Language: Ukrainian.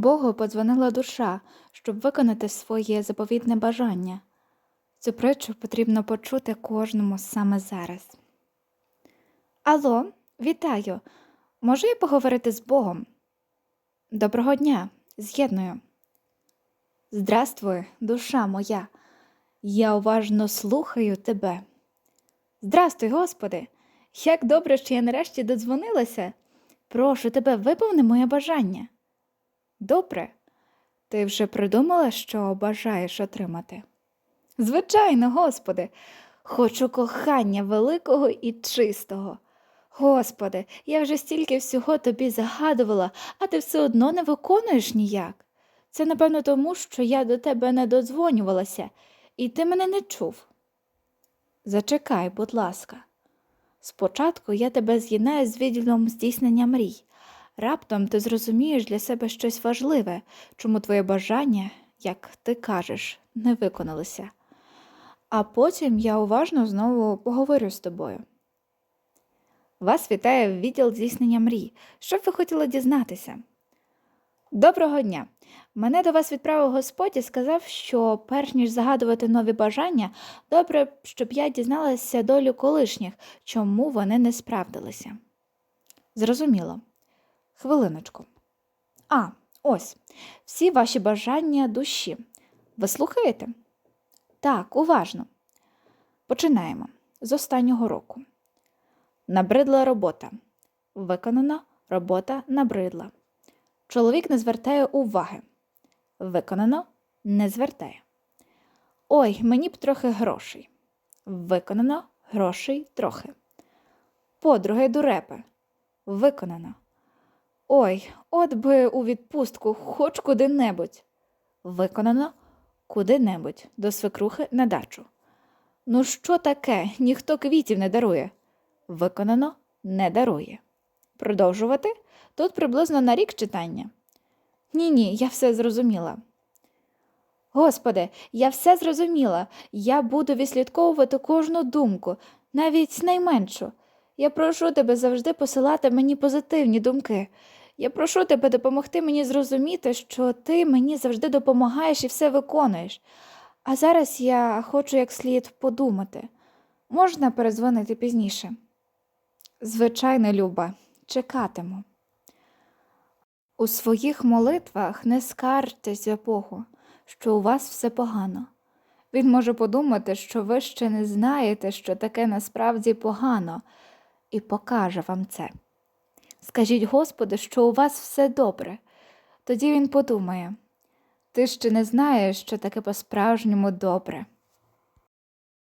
Богу подзвонила душа, щоб виконати своє заповітне бажання. Цю притчу потрібно почути кожному саме зараз. Алло, вітаю. Можу я поговорити з Богом? Доброго дня, з'єдную. Здравствуй, душа моя. Я уважно слухаю тебе. Здрастуй, Господи. Як добре, що я нарешті додзвонилася. Прошу тебе, виповни моє бажання. Добре. Ти вже придумала, що бажаєш отримати? Звичайно, Господи, хочу кохання великого і чистого. Господи, я вже стільки всього тобі загадувала, а ти все одно не виконуєш ніяк. Це, напевно, тому, що я до тебе не додзвонювалася, і ти мене не чув. Зачекай, будь ласка. Спочатку я тебе з'єднаю з відділом здійснення мрій. Раптом ти зрозумієш для себе щось важливе, чому твоє бажання, як ти кажеш, не виконалося. А потім я уважно знову поговорю з тобою. Вас вітає відділ здійснення мрій. Що б ви хотіли дізнатися? Доброго дня! Мене до вас відправив Господь і сказав, що перш ніж загадувати нові бажання, добре, щоб я дізналася долю колишніх, чому вони не справдилися. Зрозуміло. Хвилиночку. А, ось всі ваші бажання душі. Ви слухаєте? Так, уважно. Починаємо з останнього року. Набридла робота. Виконана робота набридла. Чоловік не звертає уваги. Виконано не звертає. Ой, мені б трохи грошей. Виконано грошей трохи. Подруги дурепи. Виконано. Ой, от би у відпустку хоч куди-небудь. Виконано куди-небудь до свекрухи на дачу. Ну, що таке? Ніхто квітів не дарує. Виконано не дарує. Продовжувати тут приблизно на рік читання. Ні, ні, я все зрозуміла. Господи, я все зрозуміла. Я буду відслідковувати кожну думку, навіть найменшу. Я прошу тебе завжди посилати мені позитивні думки. Я прошу тебе допомогти мені зрозуміти, що ти мені завжди допомагаєш і все виконуєш. А зараз я хочу як слід подумати. Можна перезвонити пізніше? Звичайно, Люба, чекатиму. У своїх молитвах не скаржтеся Богу, що у вас все погано. Він може подумати, що ви ще не знаєте, що таке насправді погано, і покаже вам це. Скажіть Господу, що у вас все добре. Тоді він подумає ти ще не знаєш, що таке по-справжньому добре.